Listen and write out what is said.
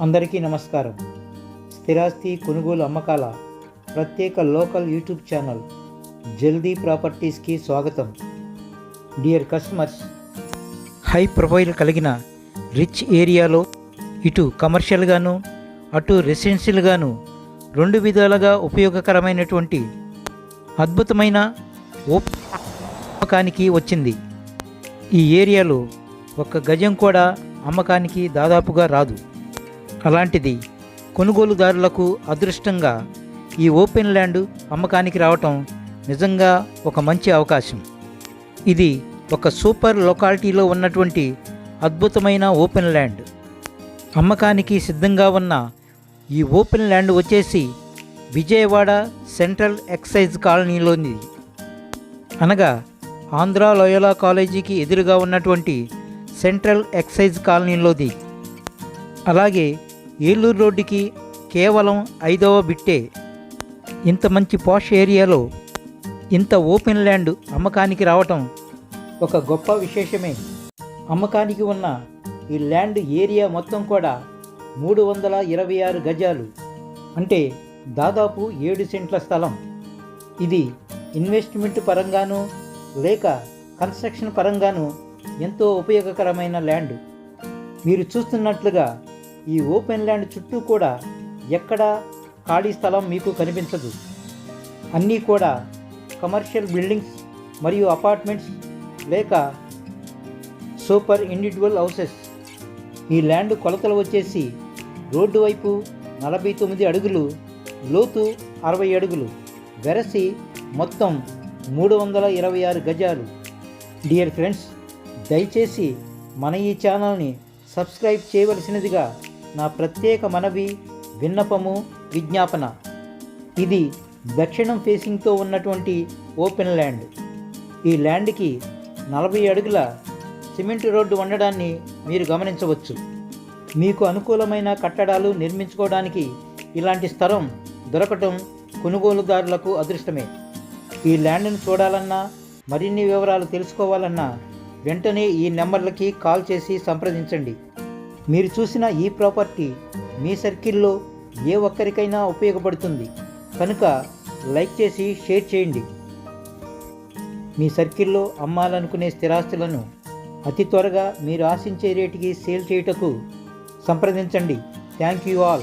అందరికీ నమస్కారం. స్థిరాస్తి కొనుగోలు అమ్మకాల ప్రత్యేక లోకల్ యూట్యూబ్ ఛానల్ జల్దీ ప్రాపర్టీస్కి స్వాగతం. డియర్ కస్టమర్స్ హై ప్రొఫైల్ కలిగిన రిచ్ ఏరియాలో ఇటు కమర్షియల్గాను అటు రెసిడెన్షియల్గాను రెండు విధాలుగా ఉపయోగకరమైనటువంటి అద్భుతమైన ఓప్ అమ్మకానికి వచ్చింది. ఈ ఏరియాలో ఒక్క గజం కూడా అమ్మకానికి దాదాపుగా రాదు. అలాంటిది కొనుగోలుదారులకు అదృష్టంగా ఈ ఓపెన్ ల్యాండ్ అమ్మకానికి రావటం నిజంగా ఒక మంచి అవకాశం. ఇది ఒక సూపర్ లొకాలిటీలో ఉన్నటువంటి అద్భుతమైన ఓపెన్ ల్యాండ్. అమ్మకానికి సిద్ధంగా ఉన్న ఈ ఓపెన్ ల్యాండ్ వచ్చేసి విజయవాడ సెంట్రల్ ఎక్సైజ్ కాలనీలోని అనగా ఆంధ్ర లోయలా కాలేజీకి ఎదురుగా ఉన్నటువంటి సెంట్రల్ ఎక్సైజ్ కాలనీలోది. అలాగే ఏలూరు రోడ్డుకి కేవలం ఐదవ బిట్టే. ఇంత మంచి పాష్ ఏరియాలో ఇంత ఓపెన్ ల్యాండ్ అమ్మకానికి రావటం ఒక గొప్ప విశేషమే. అమ్మకానికి ఉన్న ఈ ల్యాండ్ ఏరియా మొత్తం కూడా మూడు వందల ఇరవై ఆరు గజాలు. అంటే దాదాపు ఏడు సెంట్ల స్థలం. ఇది ఇన్వెస్ట్మెంట్ పరంగాను లేక కన్స్ట్రక్షన్ పరంగాను ఎంతో ఉపయోగకరమైన ల్యాండ్. మీరు చూస్తున్నట్లుగా ఈ ఓపెన్ ల్యాండ్ చుట్టూ కూడా ఎక్కడా ఖాళీ స్థలం మీకు కనిపించదు. అన్నీ కూడా కమర్షియల్ బిల్డింగ్స్ మరియు అపార్ట్మెంట్స్ లేక సూపర్ ఇండివిజువల్ హౌసెస్. ఈ ల్యాండ్ కొలతలు వచ్చేసి రోడ్డు వైపు నలభై తొమ్మిది అడుగులు లోతు అరవై అడుగులు వెరసి మొత్తం మూడు వందల ఇరవై ఆరు గజాలు. డియర్ ఫ్రెండ్స్ దయచేసి మన ఈ ఛానల్ని సబ్స్క్రైబ్ చేయవలసినదిగా నా ప్రత్యేక మనవి విన్నపము విజ్ఞాపన. ఇది దక్షిణం ఫేసింగ్తో ఉన్నటువంటి ఓపెన్ ల్యాండ్. ఈ ల్యాండ్కి నలభై అడుగుల సిమెంట్ రోడ్డు ఉండడాన్ని మీరు గమనించవచ్చు. మీకు అనుకూలమైన కట్టడాలు నిర్మించుకోవడానికి ఇలాంటి స్థలం దొరకటం కొనుగోలుదారులకు అదృష్టమే. ఈ ల్యాండ్ను చూడాలన్నా మరిన్ని వివరాలు తెలుసుకోవాలన్నా వెంటనే ఈ నెంబర్లకి కాల్ చేసి సంప్రదించండి. మీరు చూసిన ఈ ప్రాపర్టీ మీ సర్కిల్లో ఏ ఒక్కరికైనా ఉపయోగపడుతుంది. కనుక లైక్ చేసి షేర్ చేయండి. మీ సర్కిల్లో అమ్మాలనుకునే స్థిరాస్తులను అతి త్వరగా మీరు ఆశించే రేటుకి సేల్ చేయుటకు సంప్రదించండి. Thank you all.